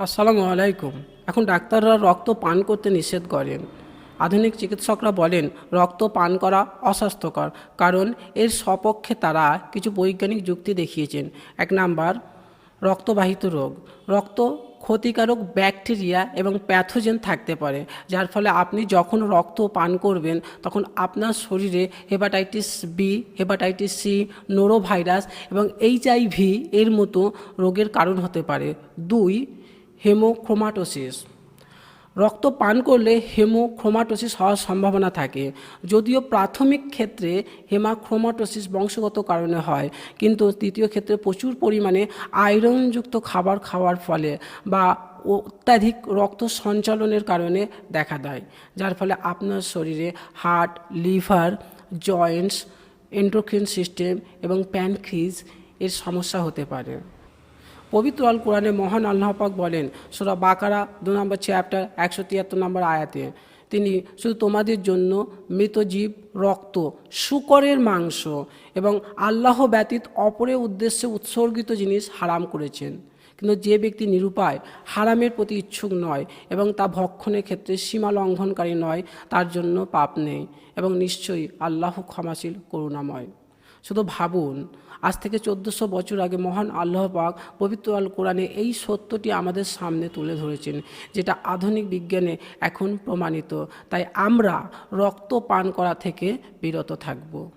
আসসালামু আলাইকুম। এখন ডাক্তাররা রক্ত পান করতে নিষেধ করেন। আধুনিক চিকিৎসকরা বলেন, রক্ত পান করা অস্বাস্থ্যকর, কারণ এর সপক্ষে তারা কিছু বৈজ্ঞানিক যুক্তি দেখিয়েছেন। এক নাম্বার, রক্তবাহিত রোগ। রক্ত ক্ষতিকারক ব্যাকটেরিয়া এবং প্যাথোজেন থাকতে পারে, যার ফলে আপনি যখন রক্ত পান করবেন, তখন আপনার শরীরে hepatitis B, hepatitis C, norovirus এবং এইচআইভি এর মতো রোগের কারণ হতে পারে। দুই হেমোক্রোমাটোসিস। রক্ত পান করলে হেমোক্রোমাটোসিস হওয়ার সম্ভাবনা থাকে। যদিও প্রাথমিক ক্ষেত্রে হেমাক্রোমাটোসিস বংশগত কারণে হয়, কিন্তু তৃতীয় ক্ষেত্রে প্রচুর পরিমাণে আয়রনযুক্ত খাবার খাওয়ার ফলে বা অত্যাধিক রক্ত সঞ্চালনের কারণে দেখা দেয়, যার ফলে আপনার শরীরে heart, liver, joints, endocrine system এবং প্যানক্রিজ এর সমস্যা হতে পারে। পবিত্র আল কোরআনে মহান আল্লাহ পাক বলেন, সোরা বাকারা, দু নম্বর চ্যাপ্টার একশো তিয়াত্তর নম্বর আয়াতে, তিনি শুধু তোমাদের জন্য মৃত জীব, রক্ত, শুকরের মাংস এবং আল্লাহ ব্যতীত অপরের উদ্দেশ্যে উৎসর্গিত জিনিস হারাম করেছেন। কিন্তু যে ব্যক্তি নিরুপায়, হারামের প্রতি ইচ্ছুক নয় এবং তা ভক্ষণের ক্ষেত্রে সীমা লঙ্ঘনকারী নয়, তার জন্য পাপ নেই এবং নিশ্চয়ই আল্লাহ ক্ষমাশীল, করুণাময়। শুধু ভাবুন, আজ থেকে চোদ্দোশো বছর আগে মহান আল্লাহ পাক পবিত্র আল কোরআনে এই সত্যটি আমাদের সামনে তুলে ধরেছেন, যেটা আধুনিক বিজ্ঞানে এখন প্রমাণিত। তাই আমরা রক্ত পান করা থেকে বিরত থাকব।